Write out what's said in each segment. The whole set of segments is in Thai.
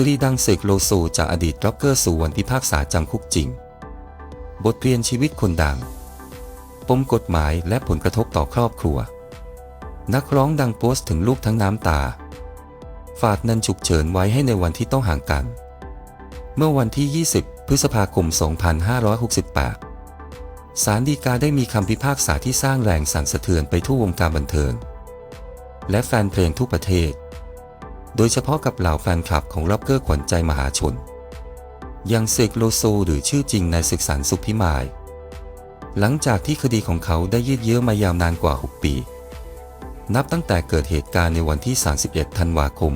คดีดังเสกโลโซจากอดีตร็อกเกอร์สู่วันพิพากษาจำคุกจริง บทเรียนชีวิตคนดัง ปมกฎหมายและผลกระทบต่อครอบครัว นักร้องดังโพสต์ถึงลูกทั้งน้ำตา ฝากเงินฉุกเฉินไว้ให้ในวันที่ต้องห่างกัน เมื่อวันที่ 20 พฤษภาคม 2568 ศาลฎีกาได้มีคำพิพากษาที่สร้างแรงสั่นสะเทือนไปทั่ววงการบันเทิง และแฟนเพลงทุกประเทศ โดยเฉพาะกับเหล่าแฟนคลับของร็อกเกอร์ขวัญใจมหาชน อยังเสกโลโซหรือชื่อจริงนายศึกษารสุขพิมาย หลังจากที่คดีของเขาได้ยืดเยื้อมายาวนานกว่า 6 ปี นับตั้งแต่เกิดเหตุการณ์ในวันที่ 31 ธันวาคม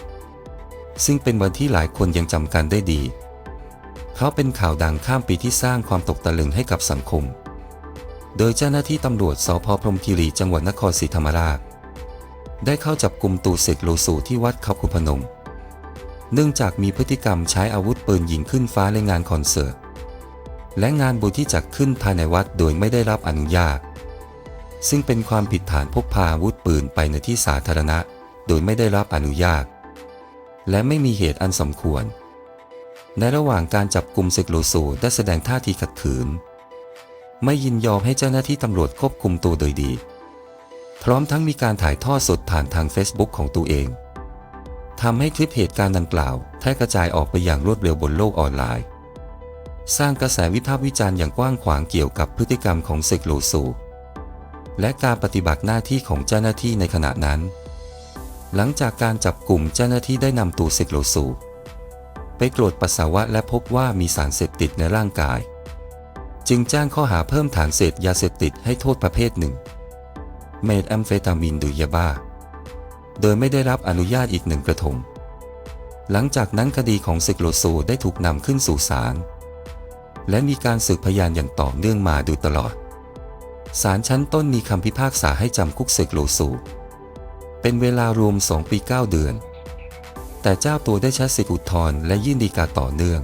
2560 ซึ่งเป็นวันที่หลายคนยังจำกันได้ดีเพราเป็นข่าวดังข้ามปีที่สร้างความตกตะลึงให้กับสังคม โดยเจ้าหน้าที่ตำรวจสพพรมคีรีจังหวัดนครศรีธรรมราช ได้เข้าจับกลุ่มตูเสกโลสูที่วัดเขาขุนพนม เนื่องจากมีพฤติกรรมใช้อาวุธปืนยิงขึ้นฟ้าในงานคอนเสิร์ต และงานบุญที่จัดขึ้นภายในวัดโดยไม่ได้รับอนุญาต ซึ่งเป็นความผิดฐานพกพาอาวุธปืนไปในที่สาธารณะ โดยไม่ได้รับอนุญาต และไม่มีเหตุอันสมควร ในระหว่างการจับกลุ่มเซกโลโซได้แสดงท่าทีขัดขืน ไม่ยินยอมให้เจ้าหน้าที่ตำรวจควบคุมตัวโดยดี พร้อมทั้งมีการถ่ายทอดสดผ่านทาง Facebook ของตัวเองทำให้คลิปเหตุการณ์ดังกล่าวแพร่กระจายออกไปอย่างรวดเร็วบนโลกออนไลน์ สร้างกระแสวิพากษ์วิจารณ์อย่างกว้างขวางเกี่ยวกับพฤติกรรมของเซกโลโซและการปฏิบัติหน้าที่ของเจ้าหน้าที่ในขณะนั้น หลังจากการจับกลุ่มเจ้าหน้าที่ได้นำตัวเซกโลโซไปตรวจปัสสาวะและพบว่ามีสารเสพติดในร่างกาย จึงแจ้งข้อหาเพิ่มฐานเสพยาเสพติดให้โทษประเภทหนึ่ง เมทแอมเฟตามินหรือยาบ้า โดยไม่ได้รับอนุญาตอีกหนึ่งกระทง หลังจากนั้นคดีของเซกโลโซได้ถูกนำขึ้นสู่ศาล และมีการสืบพยานอย่างต่อเนื่องมาโดยตลอด ศาลชั้นต้นมีคำพิพากษาให้จำคุกเซกโลโซเป็นเวลารวม 2 ปี 9 เดือน แต่เจ้าตัวได้ใช้สิทธิอุทธรณ์และยื่นฎีกาต่อเนื่อง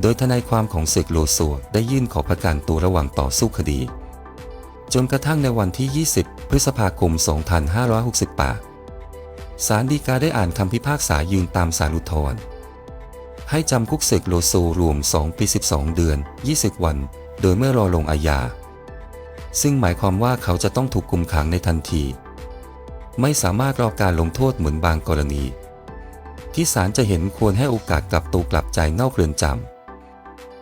โดยทนายความของเซกโลโซได้ยื่นขอประกันตัวระหว่างต่อสู้คดี จนกระทั่งในวันที่ 20 พฤษภาคม 2568 ศาลฎีกาได้อ่านคำพิพากษายืนตามสารอุทธรณ์ให้จำคุกเสกโลโซรวม 2 ปี 12 เดือน 20 วัน โดยเมื่อรอลงอาญา ซึ่งหมายความว่าเขาจะต้องถูกคุมขังในทันที ไม่สามารถรอการลงโทษเหมือนบางกรณี ที่ศาลจะเห็นควรให้โอกาสกลับตัวกลับใจนอกเรือนจำ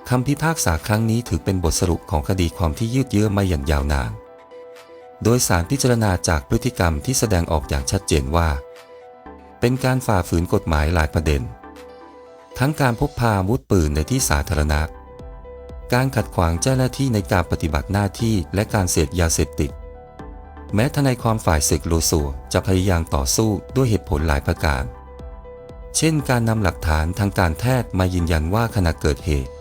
คำพิพากษาครั้งนี้ถือเป็นบทสรุปของคดีความที่ยืดเยื้อมาอย่างยาวนาน โดยศาลพิจารณาจากพฤติกรรมที่แสดงออกอย่างชัดเจนว่า เป็นการฝ่าฝืนกฎหมายหลายประเด็น ทั้งการพกพาอาวุธปืนในที่สาธารณะ การขัดขวางเจ้าหน้าที่ในการปฏิบัติหน้าที่และการเสพยาเสพติด แม้ทนายความฝ่ายเสกโลโซจะพยายามต่อสู้ด้วยเหตุผลหลายประการ เช่น การนำหลักฐานทางการแพทย์มายืนยันว่าขณะเกิดเหตุ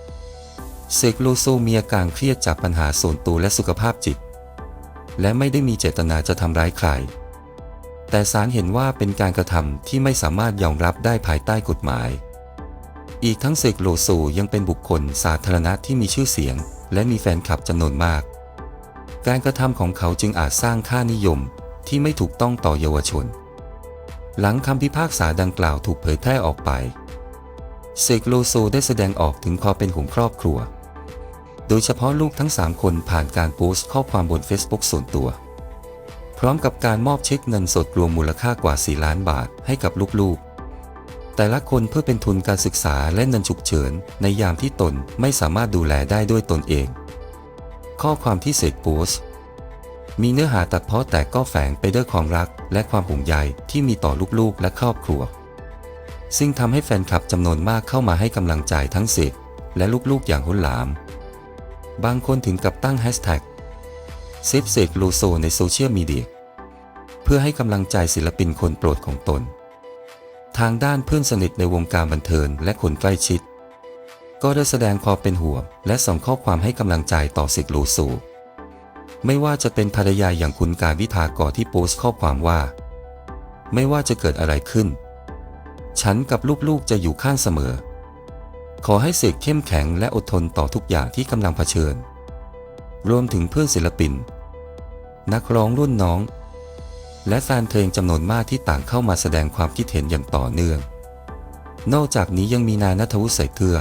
เสกโลโซมีอาการเครียดจากปัญหาส่วนตัวและสุขภาพจิต และไม่ได้มีเจตนาจะทำร้ายใคร แต่ศาลเห็นว่าเป็นการกระทำที่ไม่สามารถยอมรับได้ภายใต้กฎหมาย อีกทั้งเสกโลโซยังเป็นบุคคลสาธารณะที่มีชื่อเสียง และมีแฟนคลับจำนวนมาก การกระทำของเขาจึงอาจสร้างค่านิยมที่ไม่ถูกต้องต่อเยาวชน หลังคำพิพากษาดังกล่าวถูกเผยแพร่ออกไปเสกโลโซได้แสดงออกถึงความเป็นห่วงครอบครัว โดยเฉพาะลูกทั้ง 3 คนผ่านการโพสต์ข้อความบน Facebook ส่วนตัว พร้อมกับการมอบเช็คเงินสดรวมมูลค่ากว่า 4 ล้านบาทให้กับลูกๆ แต่ละคนเพื่อเป็นทุนการศึกษาและเงินฉุกเฉิน ในยามที่ตนไม่สามารถดูแลได้ด้วยตนเอง ข้อความที่เสกโพสต์ มีเนื้อหาตัดเพาะแต่ก็แฝงไปด้วยความรัก และความห่วงใยที่มีต่อลูกๆ และครอบครัว ซึ่งทำให้แฟนคลับจำนวนมากเข้ามาให้กำลังใจทั้งเสกและลูกๆอย่างห้นหลาม บางคนถึงกับตั้งแฮชแท็กเซฟเสกโลโซในโซเชียลมีเดียเพื่อให้กำลังใจศิลปินคนโปรดของตน ทางด้านเพื่อนสนิทในวงการบันเทิงและคนใกล้ชิด ก็ได้แสดงความเป็นห่วงและส่งข้อความให้กำลังใจต่อเสกโลโซไม่ว่าจะเป็นภรรยาอย่างคุณการวิภากรที่โพสต์ข้อความว่า ไม่ว่าจะเกิดอะไรขึ้น ฉันกับลูกๆจะอยู่ข้างเสมอ ขอให้เสกเข้มแข็งและอดทนต่อทุกอย่างที่กำลังเผชิญ รวมถึงเพื่อนศิลปิน นักร้องรุ่นน้อง และแฟนเพลงจำนวนมากที่ต่างเข้ามาแสดงความคิดเห็นอย่างต่อเนื่อง นอกจากนี้ยังมีนายนัทวุฒิใส่เกลือ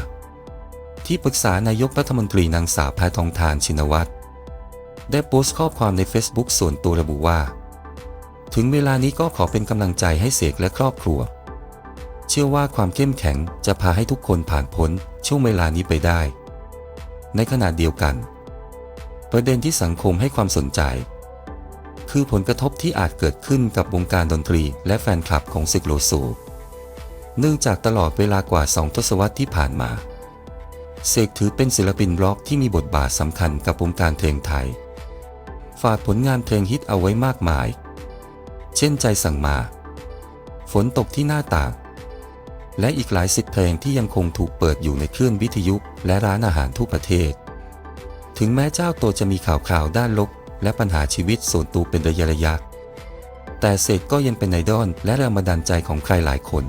ที่ปรึกษานายกรัฐมนตรีนางสาวแพทองทานชินวัตรได้โพสต์ข้อความใน Facebook ส่วนตัวระบุว่า ถึงเวลานี้ก็ขอเป็นกำลังใจให้เสกและครอบครัว เชื่อว่าความเข้มแข็งจะพาให้ทุกคนผ่านพ้นช่วงเวลานี้ไปได้ ในขณะเดียวกัน ประเด็นที่สังคมให้ความสนใจ คือผลกระทบที่อาจเกิดขึ้นกับวงการดนตรีและแฟนคลับของซิกโลโซเนื่องจากตลอดเวลากว่าสองทศวรรษที่ผ่านมาเสกถือเป็นศิลปินร็อกที่มีบทบาทสำคัญกับวงการเพลงไทย ฝากผลงานเพลงฮิตเอาไว้มากมาย เช่นใจสั่งมา ฝนตกที่หน้าต่าง และอีกหลายสิบเพลงที่ยังคงถูกเปิดอยู่ในคลื่นวิทยุ และร้านอาหารทั่วประเทศ ถึงแม้เจ้าตัวจะมีข่าวคราวด้านลบ และปัญหาชีวิตส่วนตัวเป็นระยะระยะ แต่เสกก็ยังเป็นไอดอลและแรงบันดาลใจของใครหลายคน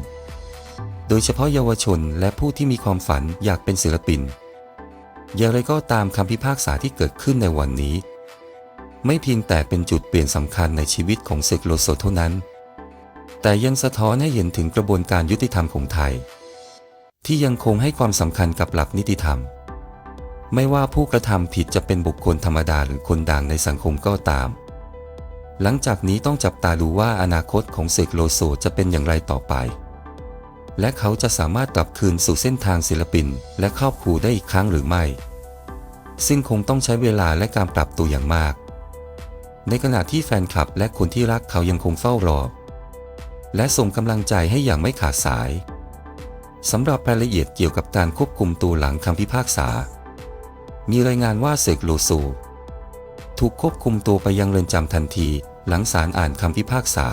โดยเฉพาะเยาวชนและผู้ที่มีความฝันอยากเป็นศิลปิน อย่างไรก็ตามคำพิพากษาที่เกิดขึ้นในวันนี้ ไม่เพียงแต่เป็นจุดเปลี่ยนสำคัญในชีวิตของเซกโลโซเท่านั้น แต่ยังสะท้อนให้เห็นถึงกระบวนการยุติธรรมของไทย ที่ยังคงให้ความสำคัญกับหลักนิติธรรม ไม่ว่าผู้กระทำผิดจะเป็นบุคคลธรรมดาหรือคนดังในสังคมก็ตาม หลังจากนี้ต้องจับตาดูว่าอนาคตของเสกโลโซจะเป็นอย่างไรต่อไป และเขาจะสามารถกลับคืนสู่เส้นทางศิลปิน และครอบครัวได้อีกครั้งหรือไม่ ซึ่งคงต้องใช้เวลาและการปรับตัวอย่างมาก ในขณะที่แฟนคลับและคนที่รักเขายังคงเฝ้ารอ และส่งกำลังใจให้อย่างไม่ขาดสาย สำหรับรายละเอียดเกี่ยวกับการควบคุมตัวหลังคำพิพากษา มีรายงานว่าเสกโลโซถูกควบคุมตัวไปยังเรือนจำทันที หลังศาลอ่านคำพิพากษา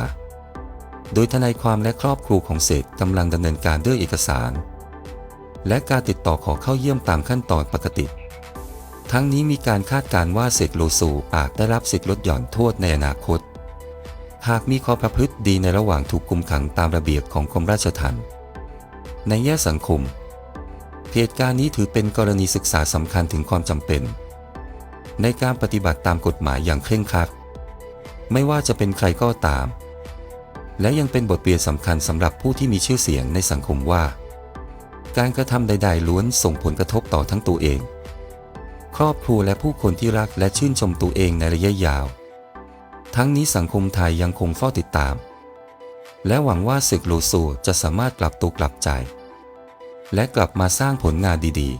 โดยทนายความและครอบครัวของเสกกำลังดำเนินการด้วยเอกสาร และการติดต่อขอเข้าเยี่ยมตามขั้นตอนปกติ ทั้งนี้มีการคาดการณ์ว่าเสกโลโซอาจได้รับสิทธิลดหย่อนโทษในอนาคต หากมีข้อประพฤติดีในระหว่างถูกคุมขังตามระเบียบของกรมราชทัณฑ์ในแง่สังคม เหตุการณ์นี้ถือเป็นกรณีศึกษาสำคัญถึงความจำเป็น ในการปฏิบัติตามกฎหมายอย่างเคร่งครัด ไม่ว่าจะเป็นใครก็ตาม และยังเป็นบทเรียนสำคัญสำหรับผู้ที่มีชื่อเสียงในสังคมว่า การกระทำใด ๆ ล้วนส่งผลกระทบต่อทั้งตัวเอง ครอบครัวและผู้คนที่รักและชื่นชมตัวเองในระยะยาว ทั้งนี้สังคมไทยยังคงเฝ้าติดตาม และหวังว่าศึกโลโซจะสามารถกลับตัวกลับใจ และกลับมาสร้างผลงานดี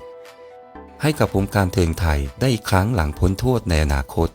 ๆ ให้กับวงการเทิงไทยได้อีกครั้งหลังพ้นโทษในอนาคต